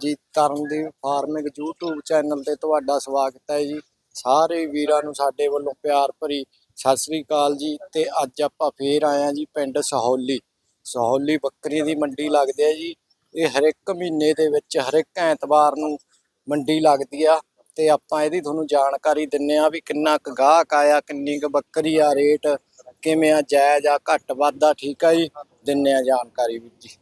ਜੀ Tarandeep farming YouTube channel ਤੇ ਤੁਹਾਡਾ ਸਵਾਗਤ ਹੈ ਜੀ। ਸਾਰੇ ਵੀਰਾਂ ਨੂੰ ਸਾਡੇ ਵੱਲੋਂ ਪਿਆਰ ਭਰੀ ਸਤਿ ਸ੍ਰੀ ਅਕਾਲ ਜੀ। ਤੇ ਅੱਜ ਆਪਾਂ ਫੇਰ ਆਏ ਹਾਂ ਜੀ ਪਿੰਡ ਸਹੌਲੀ। ਸਹੌਲੀ ਬੱਕਰੀ ਦੀ ਮੰਡੀ ਲੱਗਦੀ ਹੈ ਜੀ। ਇਹ ਹਰ ਇੱਕ ਮਹੀਨੇ ਦੇ ਵਿੱਚ ਹਰ ਇੱਕ ਐਤਵਾਰ ਨੂੰ ਮੰਡੀ ਲੱਗਦੀ ਆ। ਤੇ ਆਪਾਂ ਇਹਦੀ ਤੁਹਾਨੂੰ ਜਾਣਕਾਰੀ ਦਿੰਨੇ ਆ ਵੀ ਕਿੰਨਾ ਕੁ ਗਾਹਕ ਆਇਆ, ਕਿੰਨੀ ਕੁ ਬੱਕਰੀ ਆ, ਰੇਟ ਕਿਵੇਂ ਆ, ਜਾਇਜ਼ ਆ, ਘੱਟ ਵੱਧ ਠੀਕ ਆ ਜੀ। ਦਿੰਨੇ ਆ ਜਾਣਕਾਰੀ ਵੀਰ ਜੀ।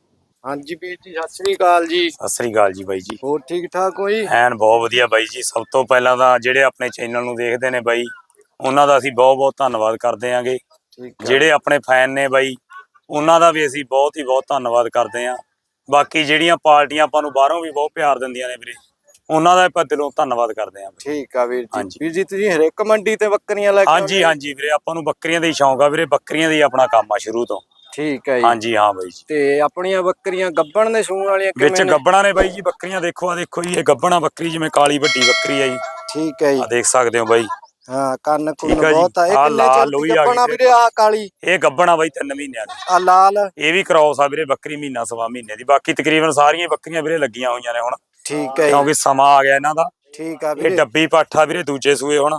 ਹਾਂਜੀ ਵੀਰ ਜੀ ਸਤਿ ਸ੍ਰੀ ਅਕਾਲ ਜੀ। ਸਤਿ ਸ੍ਰੀ ਅਕਾਲ ਜੀ ਬਾਈ ਜੀ। ਹੋਰ ਠੀਕ ਠਾਕ ਹੋਈ ਐਨ ਬਹੁਤ ਵਧੀਆ ਬਾਈ ਜੀ। ਸਭ ਤੋਂ ਪਹਿਲਾਂ ਤਾਂ ਜਿਹੜੇ ਆਪਣੇ ਚੈਨਲ ਨੂੰ ਦੇਖਦੇ ਨੇ ਬਾਈ ਉਹਨਾਂ ਦਾ ਅਸੀਂ ਬਹੁਤ ਬਹੁਤ ਧੰਨਵਾਦ ਕਰਦੇ ਆਂਗੇ। ਜਿਹੜੇ ਆਪਣੇ ਫੈਨ ਨੇ ਬਾਈ ਉਹਨਾਂ ਦਾ ਵੀ ਅਸੀਂ ਬਹੁਤ ਹੀ ਬਹੁਤ ਧੰਨਵਾਦ ਕਰਦੇ ਆਂ। ਬਾਕੀ ਜਿਹੜੀਆਂ ਪਾਰਟੀਆਂ ਆਪਾਂ ਨੂੰ ਬਾਹਰੋਂ ਵੀ ਬਹੁਤ ਪਿਆਰ ਦਿੰਦੀਆਂ ਨੇ ਵੀਰੇ ਉਹਨਾਂ ਦਾ ਆਪਾਂ ਦਿਲੋਂ ਧੰਨਵਾਦ ਕਰਦੇ ਆਂ। ਠੀਕ ਆ ਵੀਰ ਜੀ। ਵੀਰ ਜੀ ਤੁਸੀਂ ਹਰ ਇੱਕ ਮੰਡੀ ਤੇ ਬੱਕਰੀਆਂ ਲੈ ਕੇ ਹਾਂਜੀ? ਹਾਂਜੀ ਵੀਰੇ ਆਪਾਂ ਨੂੰ ਬੱਕਰੀਆਂ ਦਾ ਹੀ ਸ਼ੌਂਕ ਆ ਵੀਰੇ ਬੱਕਰੀਆਂ ਦਾ ਹੀ ਆਪਣਾ ਕੰਮ ਆ ਸ਼ੁਰੂ ਤੋਂ। ਠੀਕ ਹੈ ਜੀ। ਹਾਂਜੀ ਹਾਂ ਬਾਈ ਜੀ। ਤੇ ਆਪਣੀਆਂ ਬੱਕਰੀਆਂ ਗੱਬਣ ਦੇ ਸੂਣ ਵਾਲੀਆਂ ਵਿੱਚ ਕਿਵੇਂ ਨੇ? ਗੱਬਣਾ ਨੇ ਬਾਈ ਜੀ ਬੱਕਰੀਆਂ ਦੇਖੋ ਆ ਦੇਖੋ ਜੀ ਇਹ ਗੱਬਣਾ ਬੱਕਰੀ ਜਿਵੇਂ ਕਾਲੀ ਵੱਡੀ ਬੱਕਰੀ ਆ ਜੀ। ਠੀਕ ਹੈ ਜੀ। ਆ ਦੇਖ ਸਕਦੇ ਹੋ ਬਾਈ। ਹਾਂ ਕੰਨ ਕੁੰਨ ਠੀਕ ਆ ਜੀ। ਬਹੁਤ ਆ। ਇਹ ਆਹ ਕਿੰਨੇ ਲਾਲ ਚਿਰ ਲੋਈ ਦੀ ਆ ਗਈ ਗੱਬਣਾ। ਵੀਰੇ ਆ ਕਾਲੀ। ਇਹ ਗੱਬਣਾ ਬਾਈ 3 ਮਹੀਨਿਆਂ ਦੀ। ਆ ਲਾਲ। ਇਹ ਵੀ ਕ੍ਰੋਸ ਆ ਵੀਰੇ ਬੱਕਰੀ ਮਹੀਨਾ ਸਵਾ ਮਹੀਨੇ ਦੀ। ਬਾਕੀ ਤਕਰੀਬਨ ਸਾਰੀਆਂ ਬੱਕਰੀਆਂ ਵੀਰੇ ਲੱਗੀਆਂ ਹੋਈਆਂ ਨੇ ਹੁਣ। ਠੀਕ ਹੈ ਜੀ। ਕਿਉਂਕਿ ਸਮਾਂ ਆ ਗਿਆ ਇਹਨਾਂ ਦਾ। ਠੀਕ ਆ ਇਹ ਵੀਰੇ। ਡੱਬੀ ਪਾਠਾ ਵੀਰੇ ਦੂਜੇ ਸੂਏ ਹੁਣ।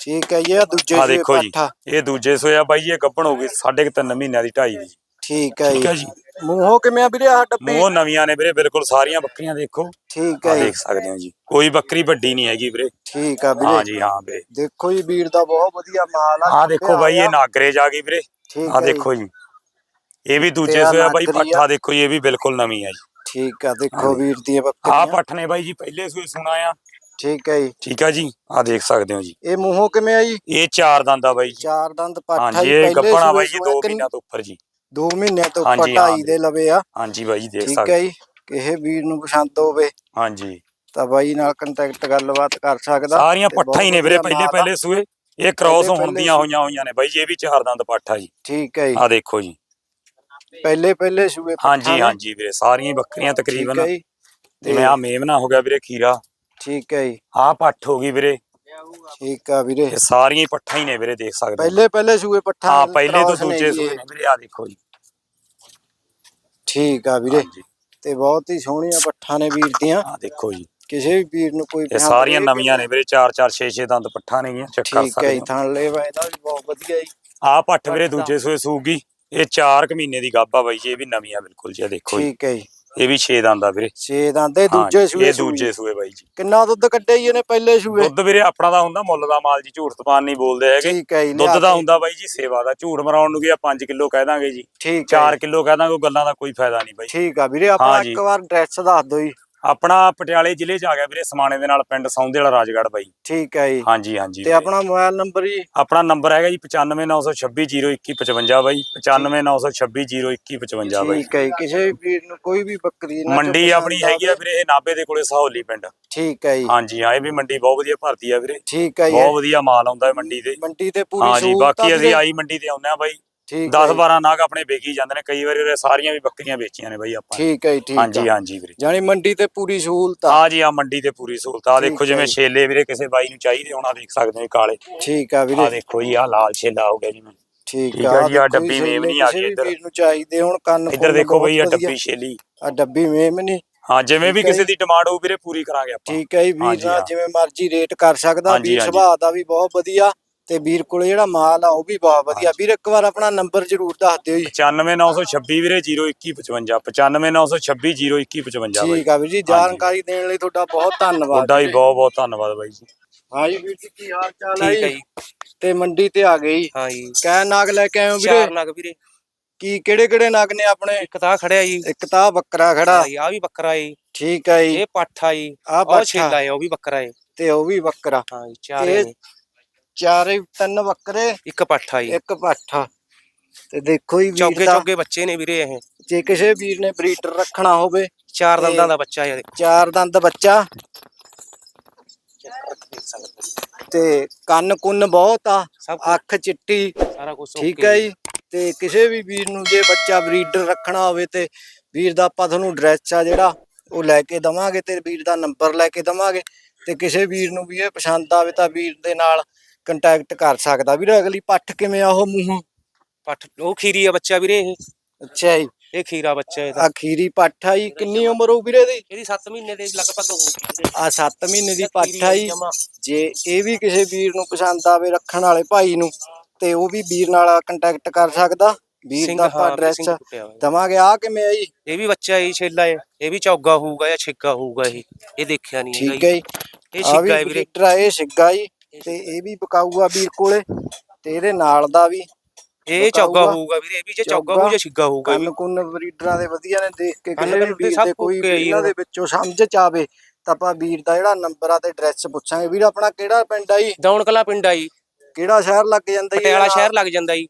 ਠੀਕ ਹੈ ਜੀ ਇਹ ਦੂਜੇ ਆ ਦੇਖੋ ਜੀ ਪੱਠਾ। ਇਹ ਦੂਜੇ ਸੂਏ ਆ ਬਾਈ ਜੀ, ਇਹ ਗੱਭਣ ਹੋ ਗਈ ਸਾਢੇ ਕੁ ਤਿੰਨ ਮਹੀਨਿਆਂ ਦੀ ਢਾਈ ਦੀ। ਠੀਕ ਹੈ ਠੀਕ ਹੈ ਜੀ। ਜੀ ਮੂੰਹੋਂ ਕਿਵੇਂ ਆ ਵੀਰੇ ਆ ਡੱਬੀ? ਮੂੰਹ ਨਵੀਆਂ ਨੇ ਵੀਰੇ ਬਿਲਕੁਲ ਸਾਰੀਆਂ ਬੱਕਰੀਆਂ ਦੇਖੋ। ਠੀਕ ਆ ਹੈ ਜੀ। ਦੇਖ ਸਕਦੇ ਹੋ ਜੀ। ਕੋਈ ਬੱਕਰੀ ਵੱਡੀ ਨਹੀਂ ਹੈਗੀ ਵੀਰੇ। ਠੀਕ ਆ ਹਾਂ ਵੀਰੇ ਜੀ ਹਾਂ ਵੀਰੇ। ਦੇਖੋ ਜੀ ਵੀਰ ਦਾ ਬਹੁਤ ਵਧੀਆ ਮਾਲ ਆ ਆ ਦੇਖੋ ਬਾਈ ਇਹ ਨਾਗਰੇਜ ਆ ਗਈ ਵੀਰੇ। ਠੀਕ ਆ ਹੈ ਜੀ, ਦੇਖੋ ਜੀ। ਇਹ ਵੀ ਤੇ ਦੂਜੇ ਆਹ ਸੂਏ ਆ ਬਾਈ ਨਾਗਰੀ ਆ। ਪੱਠਾ ਦੇਖੋ ਜੀ, ਇਹ ਵੀ ਬਿਲਕੁਲ ਨਵੀਂ ਆ ਜੀ। ਠੀਕ ਆ ਦੇਖੋ। ਵੀਰ ਦੀਆਂ ਆ ਬੱਕਰੀਆਂ। ਪੱਠ ਨੇ ਬਾਈ ਜੀ ਪਹਿਲੇ ਸੂਏ ਸੁਣਾ ਆ। ਠੀਕ ਹੈ ਜੀ। ਠੀਕ ਆ ਜੀ? ਆ ਦੇਖ ਸਕਦੇ ਹੋ ਜੀ। ਇਹ ਮੂੰਹੋਂ ਕਿਵੇਂ ਆ ਜੀ? ਇਹ ਚਾਰ ਦੰਦ ਆ ਬਾਈ ਜੀ। ਚਾਰ ਦੰਦ ਪਾਠਾ ਹਾਂਜੀ ਇਹ ਗੱਪਣਾ ਬਾਈ ਜੀ ਸੂਏ 2 ਕਿੰਨ- ਮਹੀਨਿਆਂ ਤੋਂ ਉੱਪਰ ਜੀ। ਦੋ ਮਹੀਨਿਆਂ ਤੋਂ ਪਟਾਈ। ਦੇ ਲਵੇ ਆ। ਹਾਂਜੀ ਬਾਈ ਜੀ ਦੇਖ ਠੀਕ ਸਕਦੇ ਹੈ ਜੀ। ਕਿਸੇ ਵੀਰ ਨੂੰ ਪਸੰਦ ਹੋਵੇ ਹਾਂਜੀ। ਤਾਂ ਬਾਈ ਨਾਲ ਕੰਟੈਕਟ ਗੱਲਬਾਤ ਕਰ ਸਕਦਾ ਸਾਰੀਆਂ ਤੇ ਪੱਠਾ ਹੀ ਨੇ ਵੀਰੇ ਪਹਿਲੇ। ਪਹਿਲੇ ਸੂਏ। ਇਹ ਕ੍ਰਾਸ ਹੁੰਦੀਆਂ ਹੋਈਆਂ ਹੋਈਆਂ ਨੇ ਬਾਈ ਜੀ ਇਹ ਵੀ ਚਾਰ ਦੰਦ ਪੱਠਾ ਜੀ। ਠੀਕ ਹੈ ਜੀ। ਆ ਦੇਖੋ ਜੀ। ਪਹਿਲੇ ਪਹਿਲੇ ਸੂਏ ਹਾਂਜੀ। ਹਾਂਜੀ ਵੀਰੇ ਸਾਰੀਆਂ ਬੱਕਰੀਆਂ ਠੀਕ ਤਕਰੀਬਨ। ਜੀ। ਜਿਵੇਂ ਆ ਮੇਮਨਾ ਹੋ ਗਿਆ ਵੀਰੇ ਖੀਰਾ। ਠੀਕ ਹੈ ਜੀ। ਆ ਪੱਠ ਹੋ ਗਈ ਵੀਰੇ। ਠੀਕ ਆ ਵੀਰੇ। ਇਹ ਸਾਰੀਆਂ ਹੀ ਪੱਠਾ ਹੀ ਨੇ ਵੀਰੇ ਦੇਖ ਸਕਦੇ ਹੋ। ਪਹਿਲੇ ਪਹਿਲੇ ਸੂਏ ਪੱਠਾ ਹਾਂ ਪਹਿਲੇ ਤੋਂ ਨੇ ਦੂਜੇ ਸੂਏ। ਨੇ ਵੀਰੇ ਆ ਦੇਖੋ ਜੀ। ਠੀਕ ਆ ਵੀਰੇ। ਤੇ ਬਹੁਤ ਹੀ ਸੋਹਣੀਆਂ ਪੱਠਾ ਨੇ ਵੀਰ ਦੀਆਂ। ਆ ਦੇਖੋ ਜੀ। ਕਿਸੇ ਵੀ ਵੀਰ ਨੂੰ ਕੋਈ ਇਹ ਸਾਰੀਆਂ ਨਵੀਆਂ ਨੇ ਵੀਰੇ 4 4 6 6 ਦੰਦ ਪੱਠਾ ਨੇਗੀਆਂ ਚੈੱਕ ਕਰ ਠੀਕ ਹੈ ਜੀ ਥਣ ਲੈਵਾ ਇਹਦਾ ਵੀ ਬਹੁਤ ਵਧੀਆ ਜੀ। ਆ ਪੱਠ ਵੀਰੇ ਦੂਜੇ ਸੂਏ ਸੂਗੀ। ਇਹ 4 ਕੁ ਮਹੀਨੇ ਦੀ ਗੱਭ ਆ ਬਾਈ ਇਹ ਵੀ ਨਵੀਂ ਆ ਬਿਲਕੁਲ ਜੀ ਆ ਦੇਖੋ ਜੀ। ਠੀਕ ਹੈ ਜੀ। ਇਹ ਵੀ 6 ਦੰਦ ਆ ਵੀਰੇ। ਛੇ ਦੰਦੇ ਹਾਂ ਦੂਜੇ ਸੂਏ ਇਹ ਸੂਈ। ਦੂਜੇ ਸੂਏ ਬਾਈ ਜੀ। ਕਿੰਨਾ ਦੁੱਧ ਕੱਢਿਆ ਜੀ ਇਹਨੇ ਪਹਿਲੇ ਸੂਏ? ਦੁੱਧ ਵੀਰੇ ਆਪਣਾ ਦਾ ਹੁੰਦਾ ਮੁੱਲ ਦਾ ਮਾਲ ਜੀ ਝੂਠ ਤਪਾਨ ਨਹੀਂ ਬੋਲਦੇ ਹੈਗੇ। ਠੀਕ ਹੈ ਜੀ ਦੁੱਧ ਦਾ ਕੇ। ਹੁੰਦਾ ਬਾਈ ਜੀ ਸੇਵਾ ਦਾ। ਝੂਠ ਮਰਾਉਣ ਨੂੰ ਵੀ ਆ 5 ਕਿਲੋ ਕਹਿ ਦਾਂਗੇ ਜੀ। ਠੀਕ ਹੈ 4 ਕਿਲੋ ਕਹਿ ਦਾਂਗੇ ਉਹ ਗੱਲਾਂ ਦਾ ਕੋਈ ਫਾਇਦਾ ਨਹੀਂ ਬਾਈ। ਠੀਕ ਆ ਵੀਰੇ ਹਾਂ ਜੀ। ਇੱਕ ਵਾਰ ਐਡਰੈਸ ਦੱਸ ਦਿਓ ਜੀ। ਆਪਣਾ ਪਟਿਆਲੇ ਜ਼ਿਲ੍ਹੇ 'ਚ ਆ ਗਿਆ ਵੀਰੇ ਸਮਾਣੇ ਦੇ ਨਾਲ ਪਿੰਡ ਸੌਂਦੇ ਵਾਲਾ ਰਾਜਗੜ੍ਹ ਬਾਈ। ਠੀਕ ਹੈ ਜੀ। ਹਾਂਜੀ ਹਾਂਜੀ ਤੇ। ਆਪਣਾ ਮੋਬਾਈਲ ਨੰਬਰ ਜੀ? ਆਪਣਾ ਨੰਬਰ ਹੈਗਾ ਜੀ 9596202155 ਬਾਈ 9596202155 ਬਾਈ। ਠੀਕ ਹੈ ਜੀ ਕਿਸੇ ਵੀ ਵੀਰ ਨੂੰ ਕੋਈ ਵੀ ਬੱਕਰੀ ਮੰਡੀ ਆਪਣੀ ਹੈਗੀ ਆ ਵੀਰੇ ਇਹ ਨਾਬੇ ਦੇ ਕੋਲੇ ਸਹੌਲੀ ਪਿੰਡ। ਠੀਕ ਹੈ ਜੀ। ਹਾਂਜੀ ਹਾਂ ਇਹ ਵੀ ਮੰਡੀ ਬਹੁਤ ਵਧੀਆ ਭਰਦੀ ਆ ਵੀਰੇ। ਠੀਕ ਹੈ ਜੀ। ਬਹੁਤ ਵਧੀਆ ਮਾਲ ਆਉਂਦਾ ਹੈ ਮੰਡੀ ਤੇ। ਮੰਡੀ ਤੇ ਪੂਰੀ ਹਾਂਜੀ ਸਹੂਲਤ ਬਾਕੀ ਆ ਅਸੀਂ। ਆਈ ਮੰਡੀ ਤੇ ਆਉਂਦੇ ਆ ਬਾਈ। ਠੀਕ 10 ਹੈ ਜੀ, 12 ਨਾਗ ਆਪਣੇ ਵੇਚੀ ਜਾਂਦੇ ਨੇ ਕਈ ਵਾਰੀ ਸਾਰੀਆਂ ਵੀ ਬੱਕਰੀਆਂ ਵੇਚੀਆਂ ਨੇ ਬਾਈ ਆਪਾਂ ਨੇ। ਠੀਕ ਹੈ ਜੀ, ਠੀਕ ਹਾਂਜੀ ਆ। ਹਾਂਜੀ ਵੀਰੇ। ਜਾਨੀ ਮੰਡੀ ਤੇ ਪੂਰੀ ਸਹੂਲਤ ਆ। ਆ ਜੀ ਆ ਮੰਡੀ ਤੇ ਪੂਰੀ ਸਹੂਲਤ ਆ। ਦੇਖੋ ਹੈ ਜਿਵੇਂ। ਛੇਲੇ ਵੀਰੇ ਕਿਸੇ ਬਾਈ ਨੂੰ ਚਾਹੀਦੇ ਹੋਣਾ ਦੇਖ ਸਕਦੇ ਹੋ ਇਹ ਕਾਲੇ। ਠੀਕ ਆ ਆ ਵੀਰੇ ਦੇਖੋ ਜੀ ਆ ਲਾਲ ਛੇਲਾ ਹੋ ਗਿਆ ਜਿਵੇਂ ਠੀਕ ਠੀਕ ਆ ਆ ਜੀ, ਦੇਖੋ ਡੱਬੀ ਮੇਮ ਨੀ ਆ ਗਈ ਇੱਧਰ। ਨੂੰ ਚਾਹੀਦੇ ਹੁਣ ਕੰਨ ਇੱਧਰ ਦੇਖੋ ਬਈ ਆ ਡੱਬੀ ਛੇਲੀ। ਆ ਡੱਬੀ ਮੇਮ ਨਹੀਂ ਹਾਂ ਜਿਵੇਂ ਵੀ ਹੈ ਕਿਸੇ। ਦੀ ਡਿਮਾਂਡ ਹੋਊ ਵੀਰੇ ਪੂਰੀ ਕਰਾਂਗੇ ਆਪਾਂ। ਠੀਕ ਹੈ ਜੀ ਵੀਰ ਹਾਂ। ਜਿਵੇਂ ਮਰਜ਼ੀ ਰੇਟ ਕਰ ਸਕਦਾ ਵੀਰ। ਸੁਭਾਅ ਦਾ ਵੀ ਬਹੁਤ ਵਧੀਆ। ਤੇ ਵੀਰ ਕੋਲੇ ਜਿਹੜਾ ਮਾਲ ਆ ਉਹ ਵੀ ਬਹੁਤ ਵਧੀਆ। ਵੀਰ ਇੱਕ ਵਾਰ ਆਪਣਾ ਨੰਬਰ ਜ਼ਰੂਰ ਦੱਸ ਦਿਓ ਜੀ। 95926 ਵੀਰੇ 0155 95926 0155 ਬਾਈ। ਠੀਕ ਆ ਵੀਰ ਜੀ ਜਾਣਕਾਰੀ ਦੇਣ ਲਈ ਤੁਹਾਡਾ ਬਹੁਤ ਧੰਨਵਾਦ ਤੁਹਾਡਾ ਵੀ ਵੀਰੇ। ਬਹੁਤ ਬਹੁਤ ਧੰਨਵਾਦ ਬਾਈ ਜੀ। ਹਾਂ ਜੀ ਵੀਰ ਜੀ ਕੀ ਹਾਲ ਚਾਲ ਹੈ ਠੀਕ ਹੈ ਜੀ ਜੀ। ਤੇ ਮੰਡੀ ਤੇ ਆ ਗਈ ਹਾਂ ਜੀ। ਕੈ ਨਾਗ ਲੈ ਕੇ ਆਏ ਹੋ ਚਾਰ ਵੀਰੇ ਨਗ ਵੀਰੇ। ਕੀ ਕਿਹੜੇ ਕਿਹੜੇ ਨਗ ਨੇ ਆਪਣੇ? ਇੱਕ ਤਾਂ ਖੜਿਆ ਜੀ। ਇੱਕ ਤਾਂ ਬੱਕਰਾ ਖੜਾ। ਆ ਵੀ ਬੱਕਰਾ ਏ ਠੀਕ ਹੈ ਜੀ। ਇਹ ਪਾਠਾ ਜੀ। ਆ। ਉਹ ਛੇਲਾ ਏ ਉਹ ਵੀ ਬੱਕਰਾ ਏ ਤੇ ਉਹ ਵੀ ਬੱਕਰਾ। ਹਾਂ ਜੀ ਚਾਰ ਇਹ ਚਾਰੇ ਤਿੰਨ ਬੱਕਰੇ ਇੱਕ ਪਾਠਾ ਜੀ। ਇੱਕ ਪਾਠਾ। ਤੇ ਦੇਖੋ ਜੀ ਵੀਰ ਚੌਗੇ ਦਾ ਚੌਗੇ ਬੱਚੇ ਨੇ ਵੀਰੇ ਇਹ। ਜੇ ਕਿਸੇ ਵੀਰ ਨੇ ਬਰੀਡਰ ਰੱਖਣਾ ਹੋਵੇ ਚਾਰ ਦੰਦਾਂ ਦਾ ਬੱਚਾ ਦੇਖੋ ਚਾਰ ਦੰਦ ਬੱਚਾ। ਤੇ ਕੰਨ ਕੁੰਨ ਬਹੁਤ ਆ ਅੱਖ ਚਿੱਟੀ ਸਾਰਾ ਕੁਝ ਠੀਕ ਹੈ ਜੀ। ਤੇ ਕਿਸੇ ਵੀ ਵੀਰ ਨੂੰ ਜੇ ਬੱਚਾ ਬਰੀਡਰ ਰੱਖਣਾ ਹੋਵੇ ਤੇ ਵੀਰ ਦਾ ਆਪਾਂ ਤੁਹਾਨੂੰ ਐਡਰੈਸ ਆ ਜਿਹੜਾ ਉਹ ਲੈ ਕੇ ਦਵਾਂਗੇ ਤੇ ਵੀਰ ਦਾ ਨੰਬਰ ਲੈ ਕੇ ਦਵਾਂਗੇ। ਤੇ ਕਿਸੇ ਵੀਰ ਨੂੰ ਵੀ ਇਹ ਪਸੰਦ ਆਵੇ ਤਾਂ ਵੀਰ ਦੇ ਨਾਲ ਕੰਟੈਕਟ ਕਰ ਸਕਦਾ। ਵੀਰ ਅਗਲੀ ਪੱਠ ਕਿਵੇਂ ਆ ਉਹ ਮੂੰਹੋਂ? ਪੱਠ ਉਹ ਖੀਰੀ ਆ ਬੱਚਾ ਵੀਰੇ ਇਹ। ਅੱਛਾ ਜੀ। ਇਹ ਖੀਰਾ ਬੱਚਾ ਇਹਦਾ। ਅਖੀਰੀ ਪੱਠ ਆ ਜੀ ਕਿੰਨੀ ਉਮਰ ਹੋ ਵੀਰੇ ਦੀ ਇਹਦੀ 7 ਮਹੀਨੇ ਦੇ ਲਗਭਗ ਹੋ ਗਈ ਆ 7 ਮਹੀਨੇ ਦੀ ਪੱਠ ਆ ਜੀ। ਜੇ ਇਹ ਵੀ ਕਿਸੇ ਵੀਰ ਨੂੰ ਪਸੰਦ ਆਵੇ ਰੱਖਣ ਵਾਲੇ ਭਾਈ ਨੂੰ ਤੇ ਉਹ ਵੀ ਵੀਰ ਨਾਲ ਕੰਟੈਕਟ ਕਰ ਸਕਦਾ। ਵੀਰ ਦਾ ਆਪਾਂ ਐਡਰੈਸ। ਦਵਾਂਗੇ ਆ ਕਿਵੇਂ ਆ ਜੀ? ਇਹ ਵੀ ਬੱਚਾ ਹੀ ਛੇਲਾ ਹੈ ਇਹ ਵੀ ਚੌਗਾ ਹੋਊਗਾ ਜਾਂ ਛਿੱਗਾ ਹੋਊਗਾ ਇਹ। ਇਹ ਦੇਖਿਆ ਨਹੀਂ ਠੀਕ ਹੈ ਜੀ। ਇਹ ਆ ਛਿੱਗਾ ਹੈ ਵੀਰੇ। ਆ ਇਹ ਸਿੱਗਾ ਜੀ। ਤੇ ਇਹ ਵੀ ਬਕਾਊਗਾ ਵੀਰ ਕੋਲੇ ਤੇ ਇਹਦੇ ਨਾਲ ਦਾ ਵੀ ਇਹ ਚੌਗਾ। ਹੋਊਗਾ ਵੀਰੇ ਇਹ ਵੀ ਜੇ ਚੌਗਾ। ਹੋਊ ਜਾਂ ਛਿੱਗਾ ਹੋਊਗਾ। ਕੰਨ ਕੁੰਨ ਬਰੀਡਰਾਂ ਦੇ ਵਧੀਆ ਨੇ ਦੇਖ ਕੇ ਕਿਸੇ ਵੀ ਦੇ ਕੋਈ ਇਹਨਾਂ ਦੇ ਵਿੱਚੋਂ ਸਮਝ ਚ ਆਵੇ ਤਾਂ ਆਪਾਂ ਵੀਰ ਦਾ ਜਿਹੜਾ ਨੰਬਰ ਆ ਤੇ ਐਡਰੈਸ ਪੁੱਛਾਂਗੇ ਵੀਰ ਆਪਣਾ ਕਿਹੜਾ ਪਿੰਡ ਆ ਜੀ ਦੌਣ ਕਲਾ ਪਿੰਡ ਆਈ ਕਿਹੜਾ ਸ਼ਹਿਰ ਲੱਗ ਜਾਂਦਾ ਜੀ ਪਟਿਆਲਾ? ਸ਼ਹਿਰ ਲੱਗ ਜਾਂਦਾ ਜੀ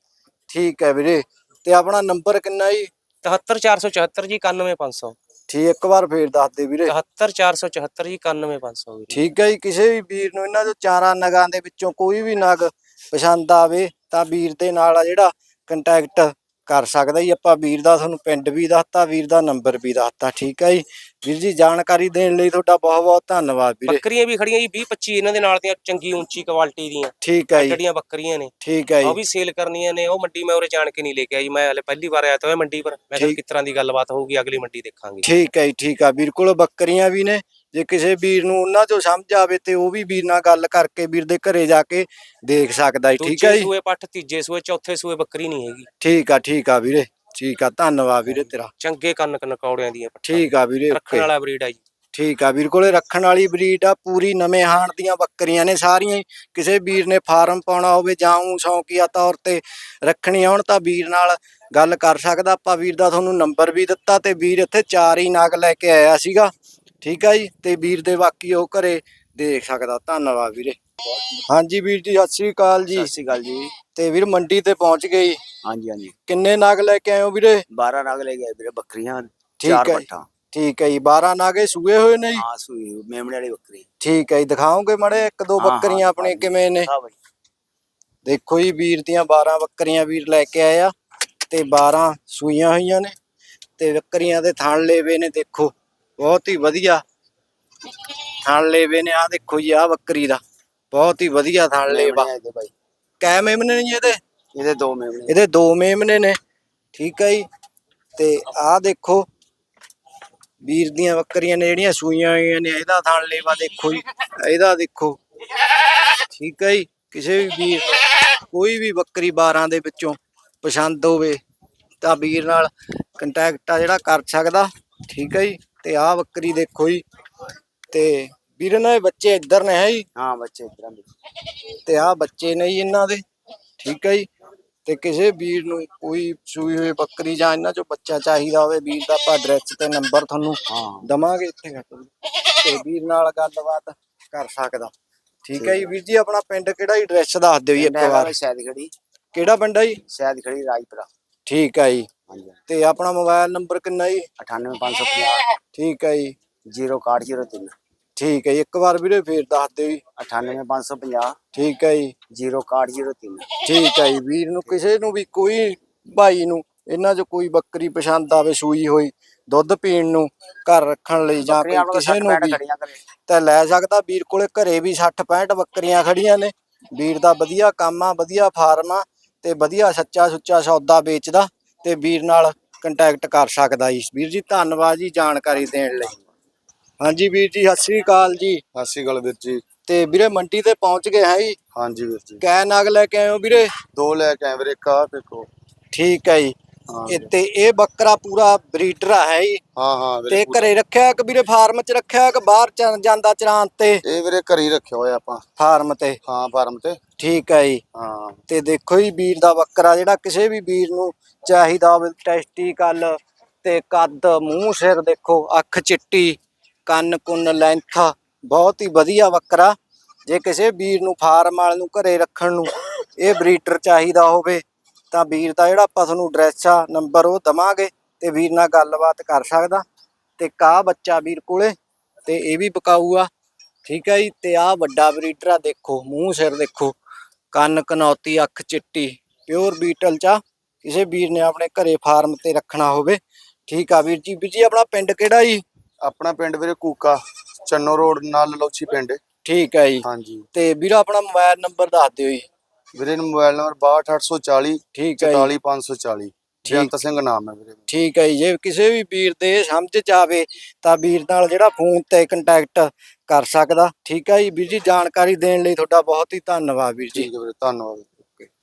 ਠੀਕ ਹੈ ਵੀਰੇ ਤੇ ਆਪਣਾ ਨੰਬਰ ਕਿੰਨਾ ਜੀ 77474 ਜੀ 91500 ਠੀਕ ਇੱਕ ਵਾਰ ਫੇਰ ਦੱਸ ਦੇ ਵੀਰੇ। 77474 ਜੀ 91500 ਵੀਰੇ। ਠੀਕ ਹੈ ਜੀ ਕਿਸੇ ਵੀ ਵੀਰ ਨੂੰ ਇਹਨਾਂ ਚੋਂ ਚਾਰਾਂ ਨਗਾਂ ਦੇ ਵਿੱਚੋਂ ਕੋਈ ਵੀ ਨਗ ਪਸੰਦ ਆਵੇ ਤਾਂ ਵੀਰ ਦੇ ਨਾਲ ਆ ਜਿਹੜਾ ਕੰਟੈਕਟ ਕਰ ਸਕਦਾ ਜੀ। ਆਪਾਂ ਵੀਰ ਦਾ ਤੁਹਾਨੂੰ ਪਿੰਡ ਵੀ ਦੱਸਤਾ ਵੀਰ ਦਾ ਨੰਬਰ ਵੀ ਦੱਸਤਾ ਠੀਕ ਹੈ ਜੀ। ਵੀਰ ਜੀ ਜਾਣਕਾਰੀ ਦੇਣ ਲਈ ਤੁਹਾਡਾ ਬਹੁਤ ਬਹੁਤ ਧੰਨਵਾਦ ਵੀਰੇ। ਬੱਕਰੀਆਂ ਵੀ ਖੜੀਆਂ ਜੀ 20 25 ਇਹਨਾਂ ਦੇ ਨਾਲ ਦੀਆਂ ਚੰਗੀ ਉੱਚੀ ਕੁਆਲਿਟੀ ਦੀਆਂ। ਠੀਕ ਹੈ ਜੀ। ਜਿਹੜੀਆਂ ਬੱਕਰੀਆਂ ਨੇ। ਠੀਕ ਹੈ ਉਹ ਜੀ ਵੀ ਸੇਲ ਕਰਨੀਆਂ ਨੇ ਉਹ ਮੰਡੀ ਮੈਂ ਉਰੇ ਜਾਣ ਕੇ ਨਹੀਂ ਲੈ ਕੇ ਆਈ ਮੈਂ ਹਲੇ ਪਹਿਲੀ ਵਾਰ ਆਇਆ ਤਾਂ ਮੰਡੀ ਪਰ। ਮੈਂ। ਕਿਸ ਤਰ੍ਹਾਂ ਦੀ ਗੱਲਬਾਤ ਹੋਊਗੀ ਅਗਲੀ ਮੰਡੀ ਦੇਖਾਂਗੇ ਠੀਕ ਹੈ ਜੀ ਠੀਕ ਆ। ਵੀਰ ਕੋਲ ਬੱਕਰੀਆਂ ਵੀ ਨੇ ਜੇ ਕਿਸੇ ਵੀਰ ਨੂੰ ਉਹਨਾਂ ਚੋਂ ਸਮਝ ਆਵੇ ਤੇ ਉਹ ਵੀ ਵੀਰ ਨਾਲ ਗੱਲ ਕਰਕੇ ਵੀਰ ਦੇ ਘਰੇ ਜਾ ਕੇ ਦੇਖ ਸਕਦਾ ਜੀ ਠੀਕ ਹੈ ਦੂਜੇ ਜੀ? ਸੂਏ ਪੱਠ ਤੀਜੇ ਸੂਏ ਚੌਥੇ ਸੂਏ ਬੱਕਰੀ ਨਹੀਂ ਹੈਗੀ। ਠੀਕ ਆ ਠੀਕ ਆ ਵੀਰੇ ਠੀਕ ਆ ਧੰਨਵਾਦ ਵੀਰੇ ਤੇਰਾ। ਚੰਗੇ ਕੰਨ ਕਨਕੌੜਿਆਂ ਦੀਆਂ ਪੱਠਾਂ ਠੀਕ ਆ ਵੀਰੇ ਰੱਖਣ ਓਕੇ। ਵਾਲਾ ਬਰੀਡ ਆ ਜੀ। ਠੀਕ ਆ ਵੀਰ ਕੋਲੇ ਰੱਖਣ ਵਾਲੀ ਬਰੀਡ ਆ ਪੂਰੀ ਨਵੇਂ ਹਾਣ ਦੀਆਂ ਬੱਕਰੀਆਂ ਨੇ ਸਾਰੀਆਂ ਹੀ। ਕਿਸੇ ਵੀਰ ਨੇ ਫਾਰਮ ਪਾਉਣਾ ਹੋਵੇ ਜਾਂ ਊਂ ਸ਼ੌਂਕੀਆ ਤੌਰ ਤੇ ਰੱਖਣੀ ਹੋਣ ਤਾਂ ਵੀਰ ਨਾਲ ਗੱਲ ਕਰ ਸਕਦਾ। ਆਪਾਂ ਵੀਰ ਦਾ ਤੁਹਾਨੂੰ ਨੰਬਰ ਵੀ ਦਿੱਤਾ ਤੇ ਵੀਰ ਇੱਥੇ ਚਾਰ ਹੀ ਨਗ ਲੈ ਕੇ ਆਇਆ ਸੀਗਾ। ਠੀਕ ਆ ਜੀ? ਤੇ ਵੀਰ ਦੇ ਬਾਕੀ ਉਹ ਘਰੇ ਦੇਖ ਸਕਦਾ। ਧੰਨਵਾਦ ਵੀਰੇ। ਹਾਂਜੀ ਵੀਰ ਜੀ ਸਤਿ ਸ੍ਰੀ ਅਕਾਲ ਜੀ। ਸਤਿ ਸ਼੍ਰੀ ਅਕਾਲ ਜੀ। ਤੇ ਵੀਰ ਮੰਡੀ ਤੇ ਪਹੁੰਚ ਗਏ। ਹਾਂਜੀ ਹਾਂਜੀ। ਕਿੰਨੇ ਨਗ ਲੈ ਕੇ ਆਏ ਹੋ ਵੀਰੇ? 12 ਨਗ ਲੈ ਗਏ ਵੀਰੇ ਬੱਕਰੀਆਂ ਚਾਰ। ਪੱਠਾਂ। ਠੀਕ ਹੈ ਜੀ। 12 ਨਾਗੇ ਸੂਏ ਹੋਏ ਨੇ ਜੀ? ਹਾਂ ਸੂਈ ਮੇਮਣੇ ਵਾਲੀ ਬੱਕਰੀ। ਠੀਕ ਹੈ ਜੀ। ਦਿਖਾਓਗੇ ਮੜੇ ਇੱਕ ਦੋ ਬੱਕਰੀਆਂ ਆਪਣੇ ਕਿਵੇਂ ਨੇ? ਹਾਂ ਬਾਈ ਦੇਖੋ ਜੀ ਵੀਰ ਦੀਆਂ 12 ਬੱਕਰੀਆਂ ਵੀਰ ਲੈ ਕੇ ਆਏ ਆ। ਤੇ 12 ਸੂਈਆਂ ਹੋਈਆਂ ਨੇ। ਤੇ ਬੱਕਰੀਆਂ ਦੇ ਥਣ ਲੇਵੇ ਨੇ ਦੇਖੋ। ਬਹੁਤ ਹੀ ਵਧੀਆ। ਥਣ ਲੇਵੇ ਨੇ ਆ ਦੇਖੋ ਜੀ ਆ ਬੱਕਰੀ ਦਾ। ਬਹੁਤ ਹੀ ਵਧੀਆ ਥਣ ਲੇਵਾ। ਕੈ ਮੇਮਨੇ ਨੇ ਜੀ ਇਹਦੇ? ਇਹਦੇ ਦੋ ਮੇਮਣੇ ਇਹਦੇ ਦੋ ਮੇਮਨੇ ਨੇ। ਠੀਕ ਹੈ ਜੀ। ਤੇ ਆਹ ਦੇਖੋ ਵੀਰ ਦੀਆਂ ਬੱਕਰੀਆਂ ਨੇ ਜਿਹੜੀਆਂ ਸੂਈਆਂ ਹੋਈਆਂ ਨੇ ਇਹਦਾ ਥਣ ਲੇਵਾ ਦੇਖੋ ਜੀ। ਇਹਦਾ ਦੇਖੋ। ਠੀਕ ਹੈ ਜੀ। ਕਿਸੇ ਵੀ ਵੀਰ ਕੋਈ ਵੀ ਬੱਕਰੀ 12 ਦੇ ਵਿੱਚੋਂ ਪਸੰਦ ਹੋਵੇ ਤਾਂ ਵੀਰ ਨਾਲ ਕੰਟੈਕਟ ਆ ਜਿਹੜਾ ਕਰ ਸਕਦਾ। ਠੀਕ ਹੈ ਜੀ। ਤੇ ਆਹ ਬੱਕਰੀ ਦੇਖੋ ਜੀ। ਤੇ ਵੀਰ ਦੇ ਬੱਚੇ ਇੱਧਰ ਨੇ ਹੈ ਜੀ। ਹਾਂ ਬੱਚੇ ਇਤਰਾ ਤੇ ਆਹ ਬੱਚੇ ਨੇ ਜੀ ਇਹਨਾਂ ਦੇ। ਠੀਕ ਹੈ ਜੀ। ਤੇ ਕਿਸੇ ਵੀਰ ਨੂੰ ਕੋਈ ਸੂਈ ਹੋਈ ਬੱਕਰੀ ਜਾਂ ਇਹਨਾਂ ਚੋਂ ਬੱਚਾ ਚਾਹੀਦਾ ਹੋਵੇ ਵੀਰ ਦਾ ਆਪਾਂ ਐਡਰੈਸ ਤੇ ਨੰਬਰ ਤੁਹਾਨੂੰ ਦਵਾਂਗੇ ਇੱਥੇ। ਦਿਓ। ਤੇ ਵੀਰ ਨਾਲ ਗੱਲਬਾਤ ਕਰ ਸਕਦਾ। ਠੀਕ ਹੈ ਜੀ। ਵੀਰ ਜੀ ਆਪਣਾ ਪਿੰਡ ਕਿਹੜਾ ਐਡਰੈਸ ਦੱਸ ਦਿਓ ਜੀ ਇੱਕ ਵਾਰ। ਸ਼ਾਇਦ ਖੜੀ। ਕਿਹੜਾ ਪਿੰਡ ਹੈ ਜੀ? ਸ਼ਾਇਦ ਖੜੀ ਰਾਜਪੁਰਾ। ਠੀਕ ਹੈ ਜੀ। ਹਾਂਜੀ। ਤੇ ਆਪਣਾ ਮੋਬਾਈਲ ਨੰਬਰ ਕਿੰਨਾ ਜੀ? 98550 ਠੀਕ ਹੈ ਜੀ। 06103 ਠੀਕ ਹੈ ਜੀ। ਇੱਕ ਵਾਰ ਵੀਰੇ ਫੇਰ ਦੱਸ ਦਿਓ ਜੀ। 98550 ਠੀਕ ਹੈ ਜੀ। 06103 ਠੀਕ ਹੈ ਜੀ। ਵੀਰ ਨੂੰ ਕਿਸੇ ਨੂੰ ਵੀ ਕੋਈ ਭਾਈ ਨੂੰ ਇਹਨਾਂ 'ਚ ਕੋਈ ਬੱਕਰੀ ਪਸੰਦ ਆਵੇ ਸੂਈ ਹੋਈ ਦੁੱਧ ਪੀਣ ਨੂੰ ਘਰ ਰੱਖਣ ਲਈ ਜਾਂ ਕੋਈ ਕਿਸੇ ਨੂੰ ਵੀ ਖੜੀਆਂ ਕਰੇ। ਤਾਂ ਲੈ ਸਕਦਾ। ਵੀਰ ਕੋਲੇ ਘਰੇ ਵੀ 60 65 ਬੱਕਰੀਆਂ ਖੜੀਆਂ ਨੇ। ਵੀਰ ਦਾ ਵਧੀਆ ਕੰਮ ਆ ਵਧੀਆ ਫਾਰਮ ਆ ਤੇ ਵਧੀਆ ਸੱਚਾ ਸੁੱਚਾ ਸੌਦਾ ਵੇਚਦਾ। ਤੇ ਵੀਰ ਨਾਲ ਕੰਟੈਕਟ ਕਰ ਸਕਦਾ ਜੀ। ਵੀਰ ਜੀ ਧੰਨਵਾਦ ਜੀ ਜਾਣਕਾਰੀ ਦੇਣ ਲਈ। ਹਾਂਜੀ ਵੀਰ ਜੀ ਸਤਿ ਸ੍ਰੀ ਅਕਾਲ ਜੀ। ਸਤਿ ਸ਼੍ਰੀ ਅਕਾਲ ਵੀਰ ਜੀ। ਤੇ ਵੀਰੇ ਮੰਡੀ ਤੇ ਪਹੁੰਚ ਗਏ ਹੈ ਜੀ? ਹਾਂਜੀ ਵੀਰ ਜੀ। ਕੈ ਨਗ ਲੈ ਕੇ ਆਏ ਹੋ ਵੀਰੇ? ਦੋ ਲੈ ਕੇ ਆਏ ਵੀਰੇ ਕਾ ਦੇਖੋ। ਠੀਕ ਹੈ ਜੀ। ਇਹ ਤੇ ਇਹ ਬੱਕਰਾ ਪੂਰਾ ਬਰੀਡਰ ਹੈ ਜੀ। ਹਾਂ ਹਾਂ ਵੀਰੇ ਤੇ ਘਰੇ ਰੱਖਿਆ ਕਿ ਵੀਰੇ ਫਾਰਮ 'ਚ ਰੱਖਿਆ ਕਿ ਬਾਹਰ ਚ ਜਾਂਦਾ ਚਰਾਨ ਤੇ। ਇਹ ਵੀਰੇ ਘਰ ਰੱਖਿਆ ਹੋਇਆ ਆਪਾਂ। ਫਾਰਮ ਤੇ। ਹਾਂ ਫਾਰਮ ਤੇ। ਠੀਕ ਹੈ ਜੀ। ਹਾਂ। ਤੇ ਦੇਖੋ ਜੀ ਵੀਰ ਦਾ ਬੱਕਰਾ ਜਿਹੜਾ ਕਿਸੇ ਵੀ ਵੀਰ ਨੂੰ ਚਾਹੀਦਾ ਹੋਵੇ ਟੈਸਟੀਕਲ ਤੇ ਕੱਦ ਮੂੰਹ ਸਿਰ ਦੇਖੋ ਅੱਖ ਚਿੱਟੀ ਕੰਨ ਕੁੰਨ ਲੈਂਥ ਬਹੁਤ ਹੀ ਵਧੀਆ ਬੱਕਰਾ। ਜੇ ਕਿਸੇ ਵੀਰ ਨੂੰ ਫਾਰਮ ਵਾਲੇ ਨੂੰ ਘਰੇ ਰੱਖਣ ਨੂੰ ਇਹ ਬਰੀਡਰ ਚਾਹੀਦਾ ਹੋਵੇ ਤਾਂ ਵੀਰ ਦਾ ਜਿਹੜਾ ਆਪਾਂ ਤੁਹਾਨੂੰ ਐਡਰੈਸ ਆ ਨੰਬਰ ਉਹ ਦਵਾਂਗੇ ਤੇ ਵੀਰ ਨਾਲ ਗੱਲਬਾਤ ਕਰ ਸਕਦਾ। ਤੇ ਕਾ ਬੱਚਾ ਵੀਰ ਕੋਲੇ ਤੇ ਇਹ ਵੀ ਬਕਾਊ ਆ ਠੀਕ ਹੈ ਜੀ ਤੇ ਆ ਵੱਡਾ ਬਰੀਡਰ ਆ ਦੇਖੋ ਮੂੰਹ ਸਿਰ ਦੇਖੋ। ਕੰਨ ਕਨੌਤੀ ਅੱਖ ਚਿੱਟੀ ਪਿਓਰ ਬੀਟਲ ਚਾ ਕਿਸੇ ਵੀਰ ਨੇ ਆਪਣੇ ਘਰੇ ਫਾਰਮ ਤੇ ਰੱਖਣਾ ਹੋਵੇ। ਠੀਕ ਆ ਵੀਰ ਜੀ ਵੀਰ ਜੀ ਆਪਣਾ ਪਿੰਡ ਕਿਹੜਾ ਜੀ? ਆਪਣਾ ਪਿੰਡ ਵੀਰੇ ਕੂਕਾ ਚੰਨੋ ਰੋਡ ਨਾਲ ਲੋਚੀ ਪਿੰਡ। ਠੀਕ ਹੈ ਜੀ। ਹਾਂਜੀ। ਤੇ ਵੀਰ ਆਪਣਾ ਮੋਬਾਈਲ ਨੰਬਰ ਦੱਸ ਦਿਓ ਜੀ। ਵੀਰੇ ਨੂੰ ਮੋਬਾਈਲ ਨੰਬਰ 62840 ਠੀਕ ਹੈ ਜੀ। 44540 ਜਯੰਤ ਸਿੰਘ ਨਾਮ ਹੈ ਵੀਰੇ। ਠੀਕ ਹੈ ਜੀ ਜੇ ਕਿਸੇ ਵੀ ਵੀਰ ਦੇ ਸਮਝ ਚ ਆਵੇ ਤਾਂ ਵੀਰ ਨਾਲ ਜਿਹੜਾ ਫੋਨ ਤੇ ਕੰਟੈਕਟ ਕਰ ਸਕਦਾ। ਠੀਕ ਹੈ ਜੀ ਵੀਰ ਜੀ ਜਾਣਕਾਰੀ ਦੇਣ ਲਈ ਤੁਹਾਡਾ ਬਹੁਤ ਹੀ ਧੰਨਵਾਦ ਵੀਰ ਜੀ। ਠੀਕ ਹੈ ਵੀਰੇ ਧੰਨਵਾਦ।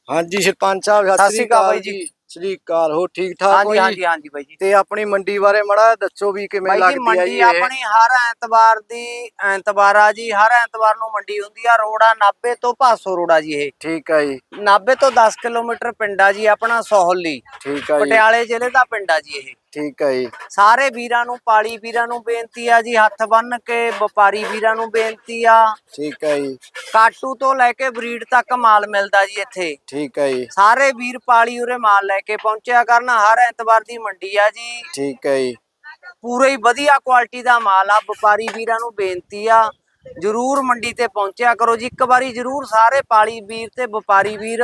ਹਾਂਜੀ ਸਰਪੰਚ ਸਾਹਿਬ ਸਤਿ ਸ਼੍ਰੀ ਅਕਾਲ ਜੀ। ਸ੍ਰੀ ਅਕਾਲ ਹੋ ਠੀਕ ਠਾਕ ਹੋ ਹਾਂਜੀ ਜੀ ਹਾਂਜੀ ਹਾਂਜੀ ਬਾਈ ਜੀ। ਤੇ ਆਪਣੀ ਮੰਡੀ ਬਾਰੇ ਮੜਾ ਦੱਸੋ ਵੀ ਕਿਵੇਂ ਬਾਈ ਜੀ ਲੱਗਦੀ ਹੈ ਮੰਡੀ ਜੀ ਇਹ? ਆਪਣੀ ਹਰ ਐਤਵਾਰ ਦੀ ਐਤਵਾਰ ਆ ਜੀ ਹਰ ਐਤਵਾਰ ਨੂੰ ਮੰਡੀ ਹੁੰਦੀ ਆ ਰੋੜਾ 90 ਤੋਂ 500 ਰੋੜਾ ਜੀ ਇਹ। ਠੀਕ ਹੈ ਜੀ। 90 ਤੋਂ 10 ਕਿਲੋਮੀਟਰ ਪਿੰਡ ਆ ਜੀ ਆਪਣਾ ਸੋਹਲੀ। ਠੀਕ ਹੈ ਜੀ। ਪਟਿਆਲੇ ਜ਼ਿਲ੍ਹੇ ਦਾ ਪਿੰਡ ਆ ਜੀ ਇਹ। ਠੀਕ ਹੈ ਜੀ। ਸਾਰੇ ਵੀਰਾਂ ਨੂੰ ਪਾਲੀ ਵੀਰਾਂ ਨੂੰ ਬੇਨਤੀ ਆ ਜੀ ਹੱਥ ਬੰਨ ਕੇ ਵਪਾਰੀ ਵੀਰਾਂ ਨੂੰ ਬੇਨਤੀ ਆ। ਠੀਕ ਹੈ ਜੀ। ਕਾਟੂ ਤੋਂ ਲੈ ਕੇ ਬਰੀਡ ਤੱਕ ਮਾਲ ਮਿਲਦਾ ਜੀ ਇੱਥੇ। ਠੀਕ ਹੈ ਜੀ। ਸਾਰੇ ਵੀਰ ਪਾਲੀ ਉਰੇ ਮਾਲ ਲੈ ਕੇ ਪਹੁੰਚਿਆ ਕਰਨ ਹਰ ਐਤਵਾਰ ਦੀ ਮੰਡੀ ਆ ਜੀ। ਠੀਕ ਹੈ ਜੀ। ਪੂਰੇ ਹੀ ਵਧੀਆ ਕੁਆਲਿਟੀ ਦਾ ਮਾਲ ਆ ਵਪਾਰੀ ਵੀਰਾਂ ਨੂੰ ਬੇਨਤੀ ਆ। ਜਰੂਰ ਮੰਡੀ ਤੇ ਪਹੁੰਚਿਆ ਕਰੋ ਜੀ। ਇੱਕ ਵਾਰੀ ਜਰੂਰ ਸਾਰੇ ਪਾਲੀ ਵੀਰ ਤੇ ਵਪਾਰੀ ਵੀਰ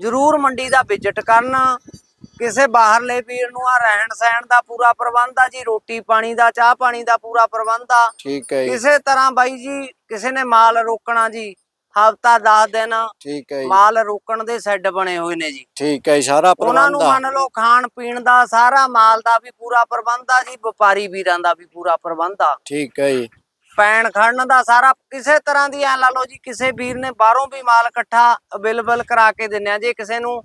ਜਰੂਰ ਮੰਡੀ ਦਾ ਵਿਜ਼ਿਟ ਕਰਨ। ਕਿਸੇ ਬਾਹਰਲੇ ਵੀਰ ਨੂੰ ਆ ਰਹਿਣ ਸਹਿਣ ਦਾ ਪੂਰਾ ਪ੍ਰਬੰਧ ਆ ਜੀ ਰੋਟੀ ਪਾਣੀ ਦਾ ਚਾਹ ਪਾਣੀ ਦਾ ਪੂਰਾ ਪ੍ਰਬੰਧ ਆ। ਠੀਕ ਹੈ ਜੀ। ਕਿਸੇ ਤਰ੍ਹਾਂ ਬਾਈ ਜੀ ਕਿਸੇ ਨੇ ਮਾਲ ਰੋਕਣਾ ਜੀ ਹਫਤਾ 10 ਦਿਨ ਠੀਕ ਹੈ ਜੀ। ਮਾਲ ਰੋਕਣ ਦੇ ਸੈੱਡ ਬਣੇ ਹੋਏ ਨੇ ਜੀ। ਠੀਕ ਹੈ ਸਾਰਾ ਉਹਨਾਂ ਨੂੰ ਪ੍ਰਬੰਧ ਮੰਨ ਲਓ ਖਾਣ ਪੀਣ ਦਾ ਸਾਰਾ ਮਾਲ ਦਾ ਵੀ ਪੂਰਾ ਪ੍ਰਬੰਧ ਆ ਜੀ ਵਪਾਰੀ ਵੀਰਾਂ ਦਾ ਵੀ ਪੂਰਾ ਪ੍ਰਬੰਧ ਆ। ਠੀਕ ਹੈ ਜੀ। ਪੈਣ ਖੜਨ ਦਾ ਸਾਰਾ ਕਿਸੇ ਤਰ੍ਹਾਂ ਦੀ ਐ ਲਾ ਲਓ ਜੀ ਕਿਸੇ ਵੀਰ ਨੇ ਬਾਹਰੋਂ ਵੀ ਮਾਲ ਇਕੱਠਾ ਅਵੇਲੇਬਲ ਕਰਾ ਕੇ ਦਿੰਨੇ ਆ ਜੇ ਕਿਸੇ ਨੂੰ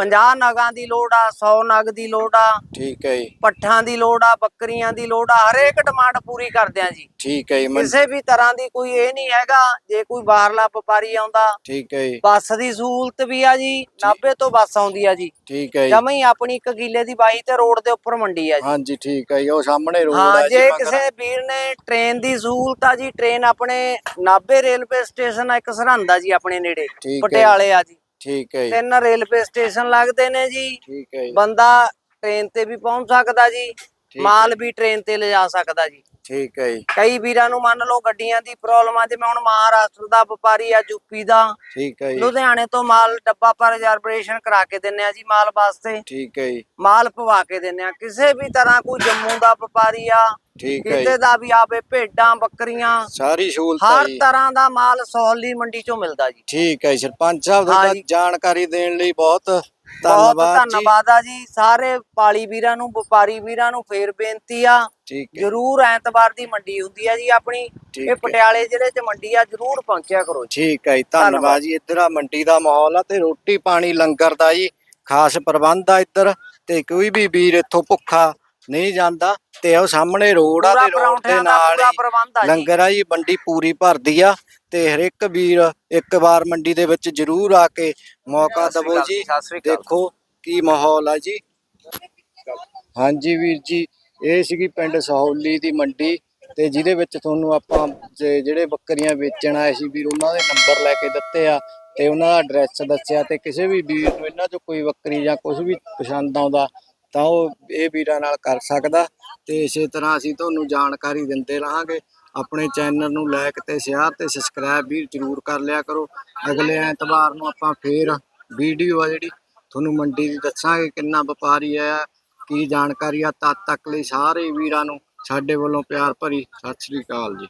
50 ਨਗਾਂ ਦੀ ਲੋੜ ਆ 100 ਨਗ ਦੀ ਲੋੜ ਆ ਠੀਕ ਹੈ ਜੀ। ਪੱਠਾਂ ਦੀ ਲੋੜ ਆ ਬੱਕਰੀਆਂ ਦੀ ਲੋੜ ਆ ਹਰੇਕ ਡਿਮਾਂਡ ਪੂਰੀ ਕਰਦੇ ਆ ਜੀ। ਠੀਕ ਹੈ ਜੀ ਕਿਸੇ ਵੀ ਤਰ੍ਹਾਂ ਦੀ ਕੋਈ ਇਹ ਨਹੀਂ ਹੈਗਾ ਜੇ ਕੋਈ ਬਾਹਰਲਾ ਵਪਾਰੀ ਆਉਂਦਾ ਠੀਕ ਹੈ ਜੀ। ਬੱਸ ਦੀ ਸਹੂਲਤ ਵੀ ਆ ਜੀ 90 ਤੋਂ ਬੱਸ ਆਉਂਦੀ ਆ ਜੀ। ਠੀਕ ਹੈ ਜੀ। ਜਮਾਂ ਹੀ ਆਪਣੀ ਇੱਕ ਕਿੱਲੇ ਦੀ ਬਾਈ ਤੇ ਰੋਡ ਦੇ ਉੱਪਰ ਮੰਡੀ ਆ ਜੀ। ਹਾਂਜੀ ਠੀਕ ਹੈ ਜੀ ਉਹ ਸਾਹਮਣੇ ਰੋਡ ਹੈ ਜੀ ਜੇ। ਕਿਸੇ ਵੀਰ ਨੇ ਟ੍ਰੇਨ ਦੀ ਸਹੂਲਤ ਆ ਜੀ ਟ੍ਰੇਨ ਆਪਣੇ ਨਾਭੇ ਰੇਲਵੇ ਸਟੇਸ਼ਨ ਆ ਇੱਕ ਸਰਹੰਦ ਆ ਜੀ ਆਪਣੇ ਨੇੜੇ। ਪਟਿਆਲੇ ਆ ਜੀ। ਠੀਕ ਹੈ ਜੀ। ਤਿੰਨ ਰੇਲਵੇ ਸਟੇਸ਼ਨ ਲੱਗਦੇ ਨੇ ਜੀ। ਠੀਕ ਹੈ ਜੀ। ਬੰਦਾ ਟ੍ਰੇਨ ਤੇ ਵੀ ਪਹੁੰਚ ਸਕਦਾ ਜੀ। ਮਾਲ ਵੀ ਟ੍ਰੇਨ ਤੇ ਲਿਜਾ ਸਕਦਾ ਜੀ। ਠੀਕ ਹੈ ਜੀ। ਕਈ ਵੀਰਾਂ ਨੂੰ ਮੰਨ ਲਓ ਗੱਡੀਆਂ ਦੀ ਪ੍ਰੋਬਲਮ ਆ ਜਿਵੇਂ ਹੁਣ ਮਹਾਰਾਸ਼ਟਰ ਦਾ ਵਪਾਰੀ ਆ ਯੂਪੀ ਦਾ। ਠੀਕ ਹੈ ਜੀ। ਲੁਧਿਆਣੇ ਤੋਂ ਮਾਲ ਡੱਬਾ ਪਰ ਰਿਜ਼ਰਵੇਸ਼ਨ ਕਰਾ ਕੇ ਦਿੰਨੇ ਆ ਜੀ ਮਾਲ ਵਾਸਤੇ। ਠੀਕ ਹੈ ਜੀ। ਮਾਲ ਪਵਾ ਕੇ ਦਿੰਨੇ ਆ। ਕਿਸੇ ਵੀ ਤਰ੍ਹਾਂ ਕੋਈ ਜੰਮੂ ਦਾ ਵਪਾਰੀ ਆ ਠੀਕ ਹੈ ਕਿਤੇ ਦਾ ਵੀ ਆਵੇ ਭੇਡਾਂ ਬੱਕਰੀਆਂ। ਸਾਰੀ ਸਹੂਲਤ ਹਰ ਤਰ੍ਹਾਂ ਦਾ ਮਾਲ ਸੋਹਲੀ ਮੰਡੀ ਚੋਂ ਮਿਲਦਾ ਜੀ। ਠੀਕ ਹੈ ਸਰਪੰਚ ਸਾਹਿਬ ਤੁਹਾਡਾ। ਜਾਣਕਾਰੀ ਦੇਣ ਲਈ ਬਹੁਤ ਬਹੁਤ ਧੰਨਵਾਦ ਜੀ। ਧੰਨਵਾਦ ਆ ਜੀ। ਸਾਰੇ ਪਾਲੀ ਵੀਰਾਂ ਨੂੰ ਵਪਾਰੀ ਵੀਰਾਂ ਨੂੰ ਫੇਰ ਬੇਨਤੀ ਆ। ਜਰੂਰ ਐਤਵਾਰ ਦੀ ਮੰਡੀ ਹੁੰਦੀ ਆ ਜੀ ਆਪਣੀ। ਇਹ। ਪਟਿਆਲੇ ਜ਼ਿਲ੍ਹੇ 'ਚ ਮੰਡੀ ਆ ਜਰੂਰ ਪਹੁੰਚਿਆ ਕਰੋ ਠੀਕ ਹੈ ਧੰਨਵਾਦ। ਜੀ। ਇੱਧਰ ਆ ਮੰਡੀ ਦਾ ਮਾਹੌਲ ਆ ਤੇ ਰੋਟੀ ਪਾਣੀ ਲੰਗਰ ਦਾ ਜੀ ਖਾਸ ਪ੍ਰਬੰਧ ਆ ਇੱਧਰ। ਤੇ ਕੋਈ ਵੀ ਵੀਰ ਇੱਥੋਂ ਭੁੱਖਾ ਨਹੀਂ ਜਾਂਦਾ ਤੇ ਉਹ ਸਾਹਮਣੇ ਰੋਡ ਆ ਤੇ ਰੋਡ ਦੇ ਨਾਲ ਹੀ ਲੰਗਰ ਆ ਜੀ ਮੰਡੀ ਪੂਰੀ ਭਰਦੀ ਆ ਤੇ ਹਰੇਕ ਵੀਰ ਇੱਕ ਵਾਰ ਮੰਡੀ ਦੇ ਵਿੱਚ ਜ਼ਰੂਰ ਆ ਕੇ ਮੌਕਾ ਦਵੋ ਜੀ। ਦੇਖੋ ਕੀ ਮਾਹੌਲ ਆ ਜੀ। ਹਾਂਜੀ ਵੀਰ ਜੀ ਇਹ ਸੀਗੀ ਪਿੰਡ ਸਹੌਲੀ ਦੀ ਮੰਡੀ ਤੇ ਜਿਹਦੇ ਵਿੱਚ ਤੁਹਾਨੂੰ ਆਪਾਂ ਜਿਹੜੇ ਬੱਕਰੀਆਂ ਵੇਚਣ ਆਏ ਸੀ ਵੀਰ ਉਹਨਾਂ ਦੇ ਨੰਬਰ ਲੈ ਕੇ ਦਿੱਤੇ ਆ ਤੇ ਉਹਨਾਂ ਦਾ ਐਡਰੈਸ ਦੱਸਿਆ ਤੇ ਕਿਸੇ ਵੀ ਵੀਰ ਨੂੰ ਇਹਨਾਂ ਚੋਂ ਕੋਈ ਬੱਕਰੀ ਜਾਂ ਕੁਝ ਵੀ ਪਸੰਦ ਆਉਂਦਾ ਤਾਂ ਉਹ ਇਹ ਵੀਰਾਂ ਨਾਲ ਕਰ ਸਕਦਾ ਤੇ ਇਸੇ ਤਰ੍ਹਾਂ ਅਸੀਂ ਤੁਹਾਨੂੰ ਜਾਣਕਾਰੀ ਦਿੰਦੇ ਰਹਾਂਗੇ। ਆਪਣੇ ਚੈਨਲ ਨੂੰ ਲਾਈਕ ਤੇ ਸ਼ੇਅਰ ਤੇ ਸਬਸਕ੍ਰਾਈਬ ਵੀ ਜਰੂਰ ਕਰ ਲਿਆ ਕਰੋ। ਅਗਲੇ ਐਤਵਾਰ ਨੂੰ ਆਪਾਂ ਫੇਰ ਵੀਡੀਓ ਆ ਜਿਹੜੀ, ਤੁਹਾਨੂੰ ਮੰਡੀ ਦੀ ਦੱਸਾਂਗੇ ਕਿੰਨਾ ਵਪਾਰੀ ਆਇਆ, ਕੀ ਜਾਣਕਾਰੀ ਆ। ਤਦ ਤੱਕ ਲਈ ਸਾਰੇ ਵੀਰਾਂ ਨੂੰ ਸਾਡੇ ਵੱਲੋਂ ਪਿਆਰ ਭਰੀ ਸਤਿ ਸ੍ਰੀ ਅਕਾਲ ਜੀ।